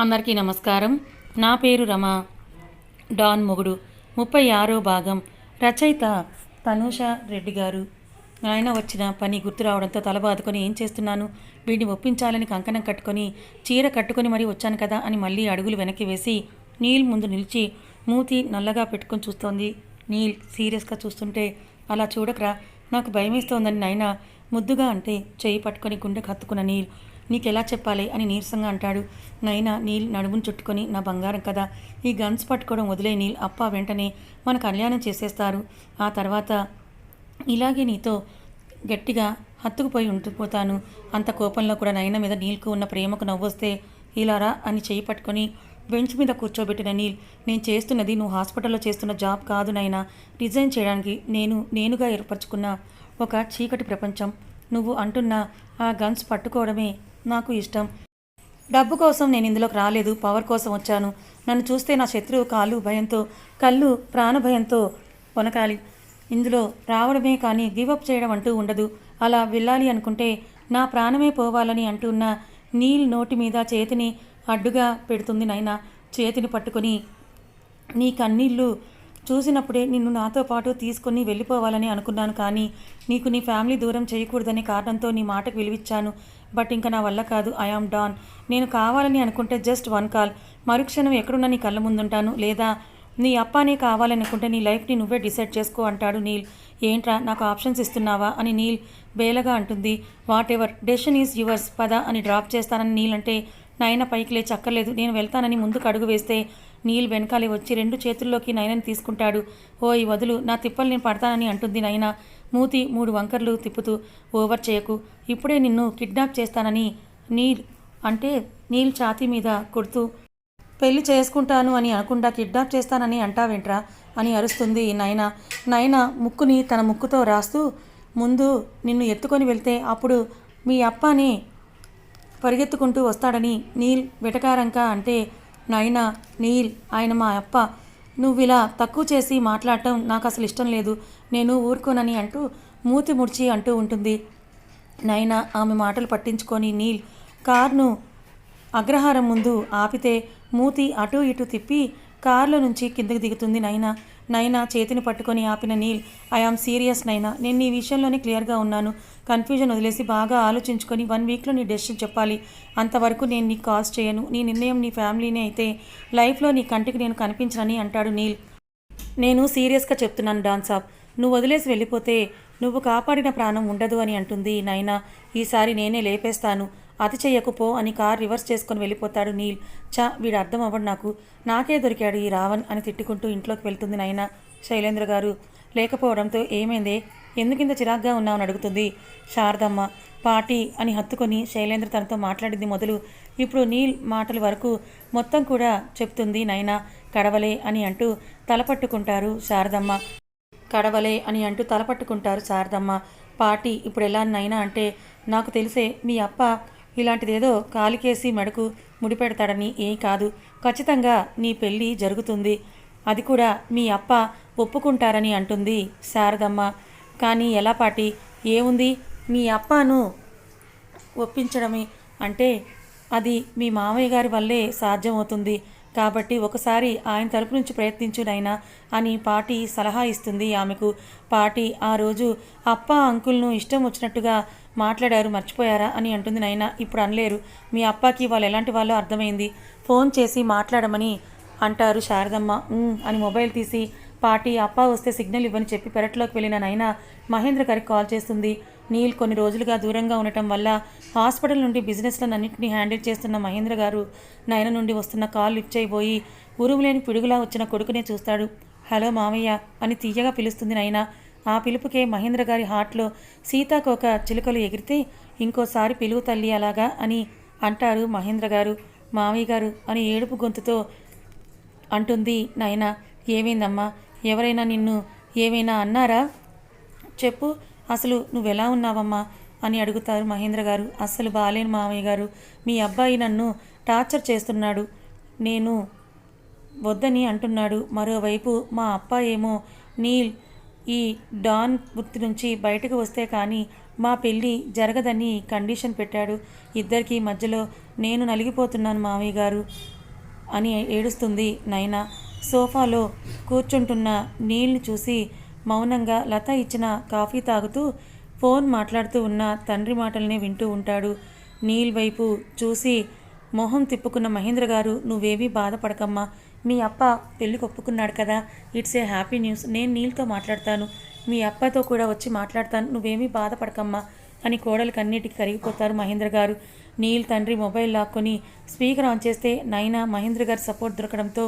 అందరికీ నమస్కారం. నా పేరు రమ. డాన్ మొగుడు. ముప్పై ఆరో భాగం. రచయిత తనూష రెడ్డి గారు. ఆయన వచ్చిన పని గుర్తు రావడంతో తల బాదుకొని ఏం చేస్తున్నాను? వీడిని ఒప్పించాలని కంకణం కట్టుకొని చీర కట్టుకొని మరీ వచ్చాను కదా అని మళ్ళీ అడుగులు వెనక్కి వేసి నీల్ ముందు నిలిచి మూతి నల్లగా పెట్టుకొని చూస్తోంది. నీల్ సీరియస్గా చూస్తుంటే అలా చూడకరా నాకు భయమేస్తోందని నాయన ముద్దుగా అంటే చేయి పట్టుకొని గుండె కత్తుకున్న నీల్ నీకెలా చెప్పాలి అని నీరసంగా అంటాడు. నైనా నీల్ నడుమును చుట్టుకొని నా బంగారం కదా. ఈ గన్స్ పట్టుకోవడం వదిలే నీల్. అప్ప వెంటనే మన కళ్యాణం చేసేస్తారు. ఆ తర్వాత ఇలాగే నీతో గట్టిగా హత్తుకుపోయి ఉండిపోతాను. అంత కోపంలో కూడా నయన మీద నీల్కు ఉన్న ప్రేమకు నవ్వొస్తే ఇలారా అని చేయి పట్టుకొని బెంచ్ మీద కూర్చోబెట్టిన నీల్ నేను చేస్తున్నది నువ్వు హాస్పిటల్లో చేస్తున్న జాబ్ కాదు నైనా. రిజైన్ చేయడానికి నేను నేనుగా ఏర్పరచుకున్న ఒక చీకటి ప్రపంచం. నువ్వు అంటున్న ఆ గన్స్ పట్టుకోవడమే నాకు ఇష్టం. డబ్బు కోసం నేను ఇందులోకి రాలేదు పవర్ కోసం వచ్చాను. నన్ను చూస్తే నా శత్రువు కాలు భయంతో కళ్ళు ప్రాణభయంతో వనకాలి ఇందులో రావడమే కానీ గివప్ చేయడం అంటూ ఉండదు. అలా వెళ్ళాలి అనుకుంటే నా ప్రాణమే పోవాలని అంటున్న నీల్ నోటి మీద చేతిని అడ్డుగా పెడుతుంది నైనా. చేతిని పట్టుకొని నీ కన్నీళ్ళు చూసినప్పుడే నిన్ను నాతో పాటు తీసుకొని వెళ్ళిపోవాలని అనుకున్నాను కానీ నీకు నీ ఫ్యామిలీ దూరం చేయకూడదనే కారణంతో నీ మాటకు విలువిచ్చాను. బట్ ఇంకా నా వల్ల కాదు ఐ ఆమ్ డాన్ నేను కావాలని అనుకుంటే జస్ట్ వన్ కాల్ మరుక్షణం ఎక్కడున్నా నీ కళ్ళ ముందుంటాను. లేదా నీ అప్పానే కావాలనుకుంటే నీ లైఫ్ని నువ్వే డిసైడ్ చేసుకో అంటాడు నీల్. ఏంట్రా నాకు ఆప్షన్స్ ఇస్తున్నావా అని నీల్ బేలగా అంటుంది. Whatever decision is yours పద అని డ్రాప్ చేస్తానని నీల్ అంటే నయన పైకి లేచి అక్కర్లేదు. నేను వెళ్తానని ముందుకు అడుగు వేస్తే నీల్ వెనకాలే వచ్చి రెండు చేతుల్లోకి నయనని తీసుకుంటాడు. ఓ ఈ వదులు నా తిప్పలు నేను పడతానని అంటుంది నయన. మూతి మూడు వంకర్లు తిప్పుతూ ఓవర్ చేయకు. ఇప్పుడే నిన్ను కిడ్నాప్ చేస్తానని నీల్ అంటే నీల్ ఛాతీ మీద కొడుతూ పెళ్ళి చేసుకుంటాను అని అనకుండా కిడ్నాప్ చేస్తానని అంటావేంట్రా అని అరుస్తుంది నయన. నయన ముక్కుని తన ముక్కుతో రాస్తూ ముందు నిన్ను ఎత్తుకొని వెళ్తే అప్పుడు మీ అప్పని పరిగెత్తుకుంటూ వస్తాడని నీల్ వెటకారంక అంటే నైనా నీల్ ఆయన మా అప్ప నువ్వు ఇలా తక్కువ చేసి మాట్లాడటం నాకు అసలు ఇష్టం లేదు. నేను ఊరుకోనని అంటూ మూతి ముడిచి అంటూ ఉంటుంది. నైనా ఆమె మాటలు పట్టించుకొని నీల్ కార్ను అగ్రహారం ముందు ఆపితే మూతి అటు ఇటు తిప్పి కారులో నుంచి కిందకి దిగుతుంది నైనా. నైనా చేతిని పట్టుకొని ఆపిన నీల్ ఐఆమ్ సీరియస్ నైనా. నేను ఈ విషయంలోనే క్లియర్గా ఉన్నాను. కన్ఫ్యూజన్ వదిలేసి బాగా ఆలోచించుకొని వన్ వీక్లో నీ డెసిషన్ చెప్పాలి. అంతవరకు నేను నీకు కాల్స్ చేయను. నీ నిర్ణయం నీ ఫ్యామిలీనే అయితే లైఫ్లో నీ కంటికి నేను కనిపించనని అంటాడు నీల్. నేను సీరియస్గా చెప్తున్నాను డాన్సాబ్ నువ్వు వదిలేసి వెళ్ళిపోతే నువ్వు కాపాడిన ప్రాణం ఉండదు అని అంటుంది నైనా. ఈసారి నేనే లేపేస్తాను. అతి చెయ్యకుపో అని కార్ రివర్స్ చేసుకొని వెళ్ళిపోతాడు నీల్. చా వీడు అర్థం అవ్వడు నాకు. నాకే దొరికాడు ఈ రావణ్ అని తిట్టుకుంటూ ఇంట్లోకి వెళ్తుంది నైనా. శైలేంద్ర గారు లేకపోవడంతో ఏమైందే? ఎందుకింత చిరాగ్గా ఉన్నావని అడుగుతుంది శారదమ్మ. పాటి అని హత్తుకొని శైలేంద్ర తనతో మాట్లాడింది మొదలు. ఇప్పుడు నీల్ మాటల వరకు మొత్తం కూడా చెప్తుంది నైనా. కడవలే అని అంటూ తలపట్టుకుంటారు శారదమ్మ. కడవలే అని అంటూ తలపట్టుకుంటారు శారదమ్మ. పాటి ఇప్పుడు ఎలా నైనా అంటే నాకు తెలిసే మీ అప్ప ఇలాంటిదేదో కాలికేసి మెడకు ముడిపెడతాడని ఏం కాదు. ఖచ్చితంగా నీ పెళ్ళి జరుగుతుంది. అది కూడా మీ అప్ప ఒప్పుకుంటారని అంటుంది శారదమ్మ. కానీ ఎలా పాటి ఏముంది? మీ అప్పను ఒప్పించడమే అంటే అది మీ మామయ్య గారి వల్లే సాధ్యమవుతుంది. కాబట్టి ఒకసారి ఆయన తరపు నుంచి ప్రయత్నించునైనా అని పాటి సలహా ఇస్తుంది ఆమెకు. పాటి ఆ రోజు అప్ప అంకుల్ను ఇష్టం వచ్చినట్టుగా మాట్లాడారు మర్చిపోయారా? అని అంటుంది నైనా. ఇప్పుడు అనలేరు. మీ అప్పకి వాళ్ళు ఎలాంటి వాళ్ళో అర్థమైంది. ఫోన్ చేసి మాట్లాడమని అంటారు శారదమ్మ. అని మొబైల్ తీసి పాటి అప్ప వస్తే సిగ్నల్ ఇవ్వని చెప్పి పెరట్లోకి వెళ్ళిన నైనా మహేంద్ర గారికి కాల్ చేస్తుంది. నీల్ కొన్ని రోజులుగా దూరంగా ఉండటం వల్ల హాస్పిటల్ నుండి బిజినెస్లన్నింటినీ హ్యాండిల్ చేస్తున్న మహేంద్ర గారు నయన నుండి వస్తున్న కాల్ లిఫ్ట్ చేయబోయి ఉరుములేని పిడుగులా వచ్చిన కొడుకునే చూస్తాడు. హలో మామయ్య అని తీయగా పిలుస్తుంది నైనా ఆ పిలుపుకే మహేంద్ర గారి హార్ట్లో సీతాకోక చిలుకలు ఎగిరితే ఇంకోసారి పిలువు తల్లి అలాగా అని అంటారు మహేంద్ర గారు. మామయ్య గారు అని ఏడుపు గొంతుతో అంటుంది నాయన. ఏమైందమ్మా? ఎవరైనా నిన్ను ఏమైనా అన్నారా? చెప్పు. అసలు నువ్వెలా ఉన్నావమ్మా? అని అడుగుతారు మహేంద్ర గారు. అస్సలు బాలేను మామయ్య గారు. మీ అబ్బాయి నన్ను టార్చర్ చేస్తున్నాడు. నేను వద్దని అంటున్నాడు. మరోవైపు మా అప్ప ఏమో నీల్ ఈ డాన్ వృత్తి నుంచి బయటకు వస్తే కానీ మా పెళ్ళి జరగదని కండిషన్ పెట్టాడు. ఇద్దరికి మధ్యలో నేను నలిగిపోతున్నాను మామయ్య గారు అని ఏడుస్తుంది నైనా. సోఫాలో కూర్చుంటున్న నీల్ని చూసి మౌనంగా లత ఇచ్చిన కాఫీ తాగుతూ ఫోన్ మాట్లాడుతూ ఉన్న తండ్రి మాటల్ని వింటూ ఉంటాడు. నీల్ వైపు చూసి మొహం తిప్పుకున్న మహేంద్ర గారు నువ్వేమీ బాధపడకమ్మా. మీ అప్ప పెళ్ళి ఒప్పుకున్నాడు కదా. It's a happy news. నేను నీల్తో మాట్లాడతాను. మీ అప్పతో కూడా వచ్చి మాట్లాడతాను. నువ్వేమీ బాధపడకమ్మా అని కోడలికి అన్నిటికీ కరిగిపోతారు మహేంద్ర గారు. నీల్ తండ్రి మొబైల్ లాక్కొని స్పీకర్ ఆన్ చేస్తే నైనా మహేంద్ర గారి సపోర్ట్ దొరకడంతో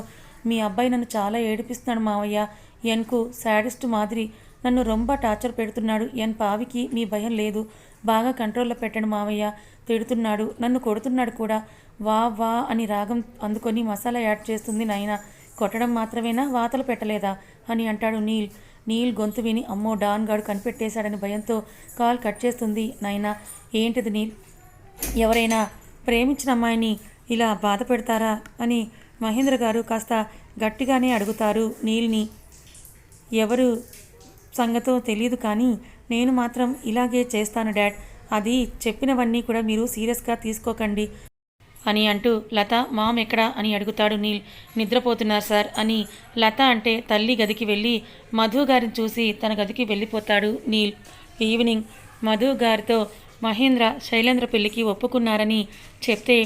మీ అబ్బాయి నన్ను చాలా ఏడిపిస్తున్నాడు మావయ్య. ఎన్కు శాడిస్ట్ మాదిరి నన్ను రొంబ టార్చర్ పెడుతున్నాడు. ఎన్ పావికి మీ భయం లేదు. బాగా కంట్రోల్లో పెట్టండి మావయ్య తిడుతున్నాడు. నన్ను కొడుతున్నాడు కూడా. వా వా అని రాగం అందుకొని మసాలా యాడ్ చేస్తుంది నాయనా. కొట్టడం మాత్రమేనా? వాతలు పెట్టలేదా? అని అంటాడు నీల్. నీల్ గొంతు విని అమ్మో డాన్ గాడు కనిపెట్టేశాడని భయంతో కాల్ కట్ చేస్తుంది నాయనా. ఏంటిది నీల్? ఎవరైనా ప్రేమించిన అమ్మాయిని ఇలా బాధ పెడతారా అని మహేంద్ర గారు కాస్త గట్టిగానే అడుగుతారు నీల్ని. ఎవరు సంగతో తెలియదు కానీ నేను మాత్రం ఇలాగే చేస్తాను డాడ్. అది చెప్పినవన్నీ కూడా మీరు సీరియస్గా తీసుకోకండి అని అంటూ లత మామ్ ఎక్కడా? అని అడుగుతాడు నీల్. నిద్రపోతున్నారు సార్ అని లత అంటే తల్లి గదికి వెళ్ళి మధు గారిని చూసి తన గదికి వెళ్ళిపోతాడు నీల్. ఈవినింగ్. మధు గారితో మహేంద్ర శైలేంద్ర పెళ్ళికి ఒప్పుకున్నారని చెప్తే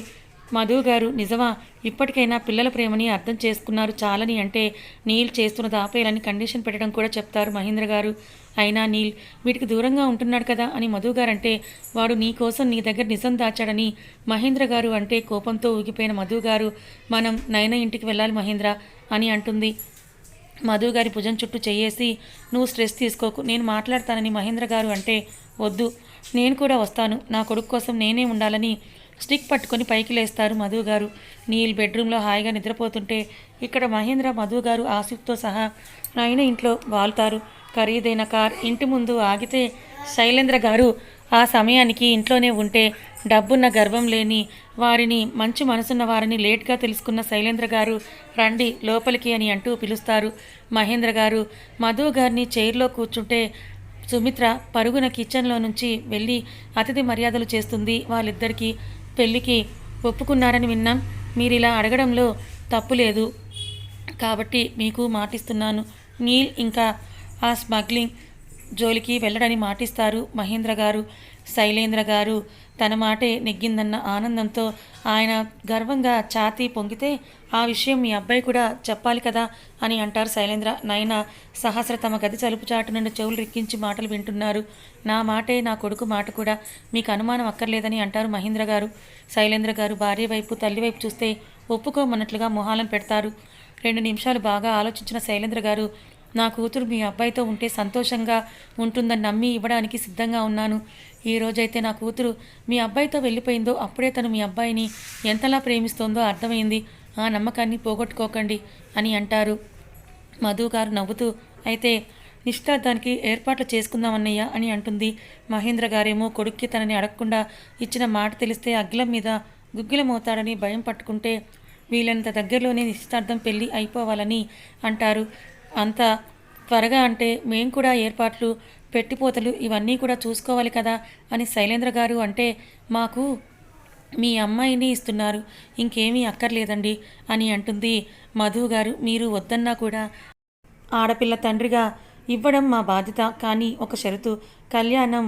మధు గారు నిజమా ఇప్పటికైనా పిల్లల ప్రేమని అర్థం చేసుకున్నారు చాలని అంటే నీల్ చేస్తున్నది ఆపేయాలని కండిషన్ పెట్టడం కూడా చెప్తారు మహేంద్ర గారు. అయినా నీల్ వీటికి దూరంగా ఉంటున్నాడు కదా అని మధు గారు అంటే వాడు నీ కోసం నీ దగ్గర నిజం దాచాడని మహేంద్ర గారు అంటే కోపంతో ఊగిపోయిన మధు గారు మనం నయన ఇంటికి వెళ్ళాలి మహేంద్ర అని అంటుంది. మధు గారి భుజం చుట్టూ చేయేసి నువ్వు స్ట్రెస్ తీసుకోకు నేను మాట్లాడతానని మహేంద్ర గారు అంటే వద్దు నేను కూడా వస్తాను నా కొడుకు కోసం నేనే ఉండాలని స్టిక్ పట్టుకొని పైకి లేస్తారు మధు గారు. నీల్ బెడ్రూమ్లో హాయిగా నిద్రపోతుంటే ఇక్కడ మహేంద్ర మధు గారు ఆసిఫ్తో సహా ఆయన ఇంట్లో వాలుతారు ఖరీదైన కార్ ఇంటి ముందు ఆగితే శైలేంద్ర గారు ఆ సమయానికి ఇంట్లోనే ఉంటే డబ్బున్న గర్వం లేని వారిని మంచి మనసున్న వారిని లేట్గా తెలుసుకున్న శైలేంద్ర గారు రండి లోపలికి అని అంటూ పిలుస్తారు. మహేంద్ర గారు మధు గారిని చైర్లో కూర్చుంటే సుమిత్ర పరుగున కిచెన్లో నుంచి వెళ్ళి అతిథి మర్యాదలు చేస్తుంది. వాళ్ళిద్దరికీ పెళ్ళికి ఒప్పుకున్నారని విన్నాం. మీరు ఇలా అడగడంలో తప్పు లేదు. కాబట్టి మీకు మాటిస్తున్నాను. నీల్ ఇంకా ఆ స్మగ్లింగ్ జోలికి వెళ్ళడని మాటిస్తారు మహేంద్ర గారు. శైలేంద్ర గారు తన మాటే నెగ్గిందన్న ఆనందంతో ఆయన గర్వంగా ఛాతీ పొంగితే ఆ విషయం మీ అబ్బాయి కూడా చెప్పాలి కదా అని అంటారు శైలేంద్ర. నయన సహస్ర తమ గది చలుపు చాటు నుండి చెవులు రిక్కించి మాటలు వింటున్నారు. నా మాటే నా కొడుకు మాట కూడా మీకు అనుమానం అక్కర్లేదని అంటారు మహేంద్ర గారు. శైలేంద్ర గారు భార్య వైపు తల్లి వైపు చూస్తే ఒప్పుకోమన్నట్లుగా మొహాలను పెడతారు. రెండు నిమిషాలు బాగా ఆలోచించిన శైలేంద్ర గారు నా కూతురు మీ అబ్బాయితో ఉంటే సంతోషంగా ఉంటుందని నమ్మి ఇవ్వడానికి సిద్ధంగా ఉన్నాను. ఈ రోజైతే నా కూతురు మీ అబ్బాయితో వెళ్ళిపోయిందో అప్పుడే తను మీ అబ్బాయిని ఎంతలా ప్రేమిస్తోందో అర్థమైంది. ఆ నమ్మకాన్ని పోగొట్టుకోకండి అని అంటారు. మధు గారు నవ్వుతూ అయితే నిశ్చితార్థానికి ఏర్పాట్లు చేసుకుందామన్నయ్య అని అంటుంది. మహేంద్ర గారేమో కొడుక్కి తనని అడగకుండా ఇచ్చిన మాట తెలిస్తే అగ్గిలం మీద గుగ్గిలమవుతాడని భయం పట్టుకుంటే వీళ్ళంత దగ్గరలోనే నిశ్చితార్థం పెళ్ళి అయిపోవాలని అంటారు. అంత త్వరగా అంటే మేము కూడా ఏర్పాట్లు పెట్టిపోతలు ఇవన్నీ కూడా చూసుకోవాలి కదా అని శైలేంద్ర గారు అంటే మాకు మీ అమ్మాయిని ఇస్తున్నారు ఇంకేమీ అక్కర్లేదండి అని అంటుంది మధు గారు. మీరు వద్దన్నా కూడా ఆడపిల్ల తండ్రిగా ఇవ్వడం మా బాధ్యత కానీ ఒక షరతు. కళ్యాణం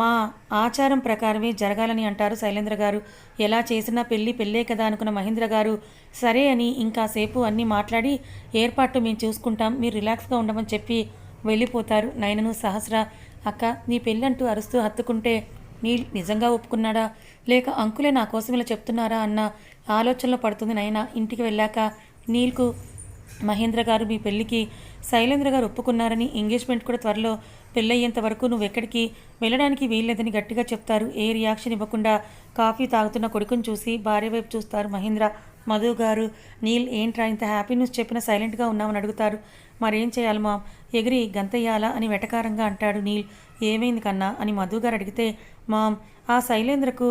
మా ఆచారం ప్రకారమే జరగాలని అంటారు శైలేంద్ర గారు. ఎలా చేసినా పెళ్ళి పెళ్ళే కదా అనుకున్న మహేంద్ర గారు. సరే అని ఇంకాసేపు అన్నీ మాట్లాడి ఏర్పాట్లు మేము చూసుకుంటాం మీరు రిలాక్స్గా ఉండమని చెప్పి వెళ్ళిపోతారు. నయనను సహస్ర అక్క నీ పెళ్ళంటూ అరుస్తూ హత్తుకుంటే నీ నిజంగా ఒప్పుకున్నాడా? లేక అంకులే నా కోసం ఇలా చెప్తున్నారా? అన్న ఆలోచనలో పడుతుంది నయన. ఇంటికి వెళ్ళాక నీల్కు మహేంద్ర గారు మీ పెళ్ళికి శైలేంద్ర గారు ఒప్పుకున్నారని ఎంగేజ్మెంట్ కూడా త్వరలో పెళ్ళయ్యేంత వరకు నువ్వు ఎక్కడికి వెళ్ళడానికి వీల్లేదని గట్టిగా చెప్తారు. ఏ రియాక్షన్ ఇవ్వకుండా కాఫీ తాగుతున్న కొడుకుని చూసి భార్య వైపు చూస్తారు మహేంద్ర. మధు గారు నీల్ ఏంట్రా ఇంత హ్యాపీ న్యూస్ చెప్పిన సైలెంట్గా ఉన్నామని అడుగుతారు. మరేం చేయాలి మామ్? ఎగిరి గంతయ్యాలా అని వెటకారంగా అంటాడు నీల్. ఏమైంది కన్నా అని మధు గారు అడిగితే మామ్ ఆ శైలేంద్రకు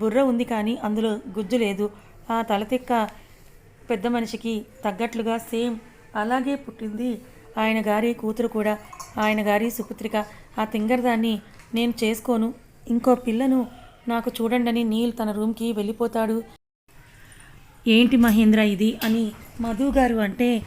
బుర్ర ఉంది కానీ అందులో గుజ్జు లేదు. ఆ తలతిక్క పెద్ద మనిషికి తగ్గట్లుగా సేమ్ అలాగే పుట్టింది. ఆయన గారి కూతురు కూడా ఆయన గారి సుపుత్రిక. ఆ తింగరదాన్ని నేను చేసుకోను. ఇంకో పిల్లను నాకు చూడండి నీల్ తన రూమ్కి వెళ్ళిపోతాడు. ఏంటి మహేంద్ర ఇది అని మధు గారు అంటే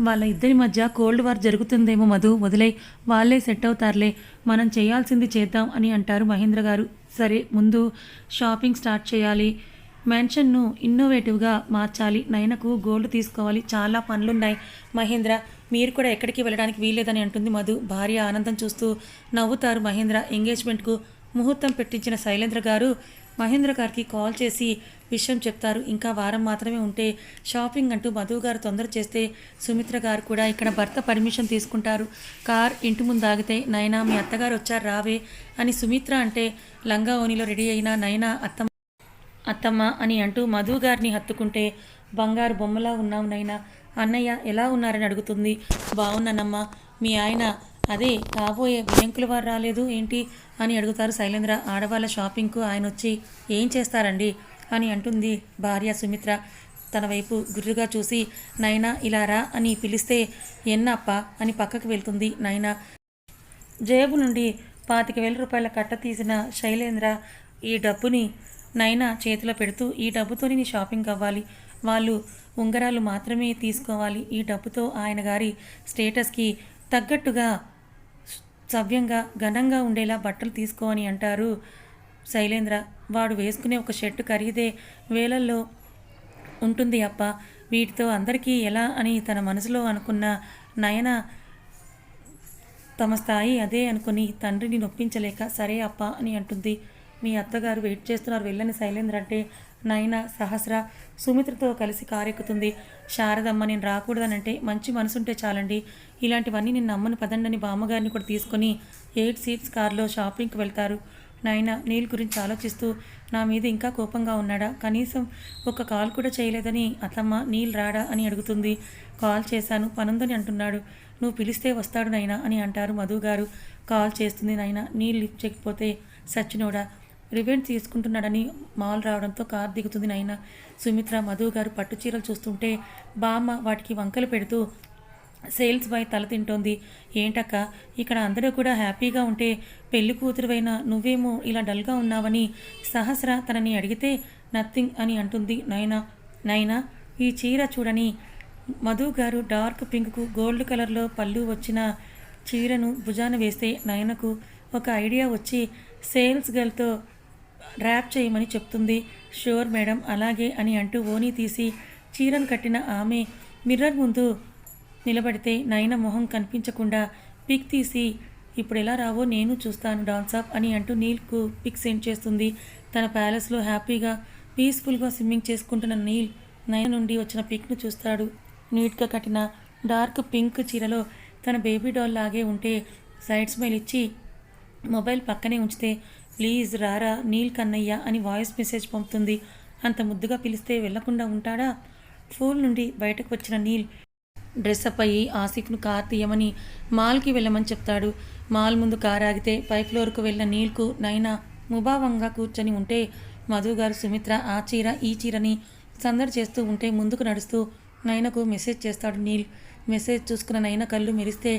వాళ్ళ ఇద్దరి మధ్య కోల్డ్ వార్ జరుగుతుందేమో మధు వదిలే వాళ్ళే సెట్ అవుతారులే మనం చేయాల్సింది చేద్దాం అని అంటారు మహేంద్ర గారు. సరే ముందు షాపింగ్ స్టార్ట్ చేయాలి. మెన్షన్ను ఇన్నోవేటివ్గా మార్చాలి. నయనకు గోల్డ్ తీసుకోవాలి. చాలా పనులున్నాయి. మహేంద్ర మీరు కూడా ఎక్కడికి వెళ్ళడానికి వీల్లేదని అంటుంది మధు. భార్య ఆనందం చూస్తూ నవ్వుతారు మహేంద్ర. ఎంగేజ్మెంట్కు ముహూర్తం పెట్టించిన శైలేంద్ర గారు మహేంద్ర గారికి కాల్ చేసి విషయం చెప్తారు. ఇంకా వారం మాత్రమే ఉంటే షాపింగ్ అంటూ మధు గారు తొందర చేస్తే సుమిత్ర గారు కూడా ఇక్కడ భర్త పర్మిషన్ తీసుకుంటారు. కార్ ఇంటి ముందు ఆగితే నయనా మీ అత్తగారు వచ్చారు రావే అని సుమిత్ర అంటే లంగా ఓనిలో రెడీ అయిన నయనా అత్తమ్మ అత్తమ్మ అని అంటూ మధు గారిని హత్తుకుంటే బంగారు బొమ్మలా ఉన్నావు నైనా అన్నయ్య ఎలా ఉన్నారని అడుగుతుంది. బాగున్నానమ్మా మీ ఆయన అదే కాబోయే బియ్యంకుల వారు రాలేదు ఏంటి అని అడుగుతారు శైలేంద్ర. ఆడవాళ్ళ షాపింగ్కు ఆయన వచ్చి ఏం చేస్తారండి అని అంటుంది భార్య సుమిత్ర. తన వైపు గుర్రుగా చూసి నైనా ఇలా రా అని పిలిస్తే ఎన్నప్ప అని పక్కకు వెళ్తుంది నైనా. జేబు నుండి పాతిక వేల రూపాయల కట్ట తీసిన శైలేంద్ర ఈ డబ్బుని నైనా చేతిలో పెడుతూ ఈ డబ్బుతోని నీ షాపింగ్ అవ్వాలి. వాళ్ళు ఉంగరాలు మాత్రమే తీసుకోవాలి. ఈ డబ్బుతో ఆయన గారి స్టేటస్కి తగ్గట్టుగా సవ్యంగా ఘనంగా ఉండేలా బట్టలు తీసుకో అని అంటారు. శైలేంద్ర వాడు వేసుకునే ఒక షర్టు ఖరీదే వేలల్లో ఉంటుంది అప్ప. వీటితో అందరికీ ఎలా అని తన మనసులో అనుకున్న నయన తమ స్థాయి అదే అనుకుని తండ్రిని నొప్పించలేక సరే అప్ప అని అంటుంది. మీ అత్తగారు వెయిట్ చేస్తున్నారు. వెళ్ళని శైలేంద్ర అంటే నయన సహస్ర సుమిత్రతో కలిసి కారెక్కుతుంది. శారదమ్మ నేను రాకూడదనంటే మంచి మనసుంటే చాలండి. ఇలాంటివన్నీ నేను నమ్మను పదండని బామ్మగారిని కూడా తీసుకొని ఎయిట్ సీట్స్ కార్లో షాపింగ్కి వెళ్తారు. నాయన నీల్ గురించి ఆలోచిస్తూ నా మీద ఇంకా కోపంగా ఉన్నాడా? కనీసం ఒక కాల్ కూడా చేయలేదని అతమ్మ నీల్ రాడా అని అడుగుతుంది. కాల్ చేశాను పనుందని అంటున్నాడు. నువ్వు పిలిస్తే వస్తాడు నైనా అని అంటారు మధు గారు కాల్ చేస్తుంది నాయన నీళ్ళు చెక్కిపోతే సచ్చినోడా? రివెంట్ తీసుకుంటున్నాడని మాల్ రావడంతో కార్ దిగుతుంది నాయన సుమిత్ర మధు గారు పట్టు చీరలు చూస్తుంటే బామ్మ వాటికి వంకలు పెడుతూ సేల్స్ బాయ్ తల తింటోంది. ఏంటక్క? ఇక్కడ అందరూ కూడా హ్యాపీగా ఉంటే పెళ్ళి కూతురువైన నువ్వేమో ఇలా డల్గా ఉన్నావని సహస్ర తనని అడిగితే నథింగ్ అని అంటుంది నైనా. నైనా ఈ చీర చూడని మధు గారు డార్క్ పింక్కు గోల్డ్ కలర్లో పళ్ళు వచ్చిన చీరను భుజాన వేస్తే నయనకు ఒక ఐడియా వచ్చి సేల్స్ గర్ల్తో ర్యాప్ చేయమని చెప్తుంది. షూర్ మేడం అలాగే అని అంటూ ఓని తీసి చీరను కట్టిన ఆమె మిర్రర్ ముందు నిలబడితే నయన మొహం కనిపించకుండా పిక్ తీసి ఇప్పుడు ఎలా రావో నేను చూస్తాను డాన్స్ అని అంటూ నీల్కు పిక్ సెండ్ చేస్తుంది. తన ప్యాలెస్లో హ్యాపీగా పీస్ఫుల్గా స్విమ్మింగ్ చేసుకుంటున్న నీల్ నయన నుండి వచ్చిన పిక్ను చూస్తాడు. నీట్గా కట్టిన డార్క్ పింక్ చీరలో తన బేబీ డాల్ లాగే ఉంటే సైడ్ స్మైల్ ఇచ్చి మొబైల్ పక్కనే ఉంచితే ప్లీజ్ రారా నీల్ కన్నయ్య అని వాయిస్ మెసేజ్ పంపుతుంది. అంత ముద్దుగా పిలిస్తే వెళ్ళకుండా ఉంటాడా? ఫోన్ నుండి బయటకు వచ్చిన నీల్ డ్రెస్అప్ అయ్యి ఆసిఫ్ను కార్ తీయమని మాల్కి వెళ్ళమని చెప్తాడు. మాల్ ముందు కార్ ఆగితే పై ఫ్లోర్కు వెళ్ళిన నీల్కు నైనా ముభావంగా కూర్చొని ఉంటే మధు గారు సుమిత్ర ఆ చీర ఈ చీరని సందడి చేస్తూ ఉంటే ముందుకు నడుస్తూ నైనకు మెసేజ్ చేస్తాడు నీల్. మెసేజ్ చూసుకున్న నైన కళ్ళు మెరిస్తే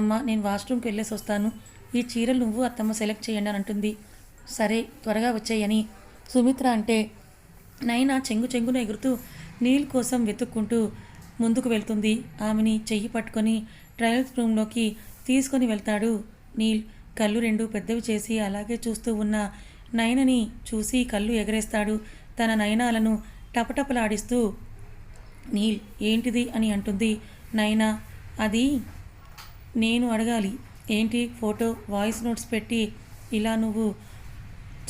అమ్మ నేను వాష్రూమ్కి వెళ్ళేసి వస్తాను. ఈ చీరలు నువ్వు అత్తమ్మ సెలెక్ట్ చేయండి అని అంటుంది. సరే త్వరగా వచ్చాయని. సుమిత్ర అంటే నైనా చెంగు చెంగున ఎగురుతూ నీల్ కోసం వెతుక్కుంటూ ముందుకు వెళ్తుంది. ఆమెని చెయ్యి పట్టుకొని ట్రయల్స్ రూమ్లోకి తీసుకొని వెళ్తాడు నీల్. కళ్ళు రెండు పెద్దవి చేసి అలాగే చూస్తూ ఉన్న నయనని చూసి కళ్ళు ఎగరేస్తాడు. తన నయనాలను టపటపలాడిస్తూ నీల్ ఏంటిది అని అంటుంది. నైనా అది నేను అడగాలి. ఏంటి ఫోటో వాయిస్ నోట్స్ పెట్టి ఇలా నువ్వు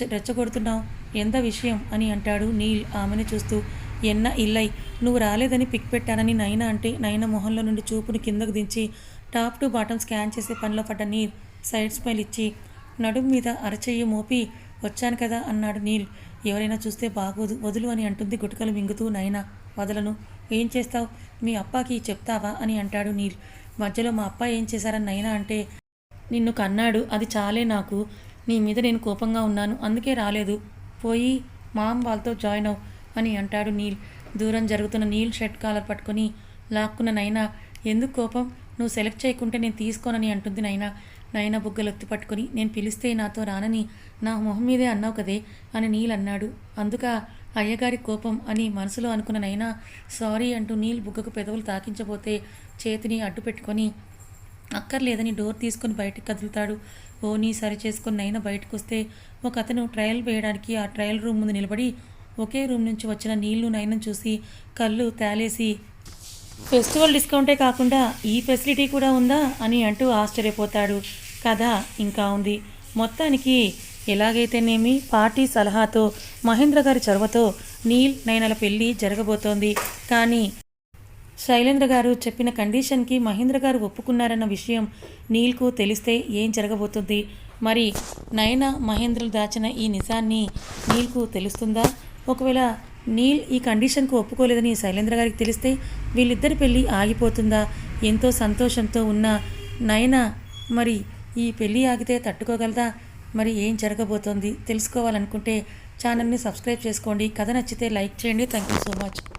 రెచ్చగొడుతున్నావు? ఎంత విషయం? అని అంటాడు నీల్ ఆమెను చూస్తూ. ఎన్న ఇల్లై నువ్వు రాలేదని పిక్ పెట్టానని నైనా అంటే నైనా మొహంలో నుండి చూపును కిందకు దించి టాప్ టు బాటం స్కాన్ చేసే పనిలో పడ్డ నీల్ సైడ్ స్మైల్ ఇచ్చి నడుము మీద అరచెయ్యి మోపి వచ్చాను కదా అన్నాడు నీల్. ఎవరైనా చూస్తే బాగోదు వదులు అని అంటుంది గుటకలు మింగుతూ నైనా. వదలను. ఏం చేస్తావు? మీ అప్పాకి చెప్తావా? అని అంటాడు నీల్. మధ్యలో మా అప్ప ఏం చేశారని నైనా అంటే నిన్ను కన్నాడు అది చాలే నాకు. నీ మీద నేను కోపంగా ఉన్నాను. అందుకే రాలేదు. పోయి మామ్ వాళ్ళతో జాయిన్ అవు అని అంటాడు నీల్. దూరం జరుగుతున్న నీల్ షర్ట్ కాలర్ పట్టుకొని లాక్కున్న నైనా ఎందుకు కోపం? నువ్వు సెలెక్ట్ చేయకుంటే నేను తీసుకోనని అంటుంది నైనా. నైనా బుగ్గలు ఒత్తి పట్టుకొని నేను పిలిస్తే నాతో రానని నా మొహం మీదే అన్నావు కదే అని నీల్ అన్నాడు. అందుక అయ్యగారి కోపం అని మనసులో అనుకున్న నైనా సారీ అంటూ నీల్ బుగ్గకు పెదవులు తాకించబోతే చేతిని అడ్డు పెట్టుకొని అక్కర్లేదని డోర్ తీసుకొని బయటికి కదులుతాడు. ఓనీ సరి చేసుకొని నైనా బయటకు వస్తే ఒక అతను ట్రయల్ వేయడానికి ఆ ట్రయల్ రూమ్ ముందు నిలబడి ఒకే రూమ్ నుంచి వచ్చిన నీళ్ళు నైనం చూసి కళ్ళు తేలేసి ఫెస్టివల్ డిస్కౌంటే కాకుండా ఈ ఫెసిలిటీ కూడా ఉందా? అని అంటూ ఆశ్చర్యపోతాడు. కథ ఇంకా ఉంది. మొత్తానికి ఎలాగైతేనేమి పార్టీ సలహాతో మహేంద్ర గారి చొరవతో నీల్ నయనల పెళ్ళి జరగబోతోంది. కానీ శైలేంద్ర గారు చెప్పిన కండిషన్కి మహేంద్ర గారు ఒప్పుకున్నారన్న విషయం నీల్కు తెలిస్తే ఏం జరగబోతుంది? మరి నయన మహేంద్రలు దాచిన ఈ నిజాన్ని నీల్కు తెలుస్తుందా? ఒకవేళ నీల్ ఈ కండిషన్కు ఒప్పుకోలేదని శైలేంద్ర గారికి తెలిస్తే వీళ్ళిద్దరి పెళ్ళి ఆగిపోతుందా? ఎంతో సంతోషంతో ఉన్న నయన మరి ఈ పెళ్ళి ఆగితే తట్టుకోగలదా? మరి ఏం జరగబోతోంది? తెలుసుకోవాలనుకుంటే ఛానల్ని సబ్స్క్రైబ్ చేసుకోండి. కథ నచ్చితే లైక్ చేయండి. Thank you so much.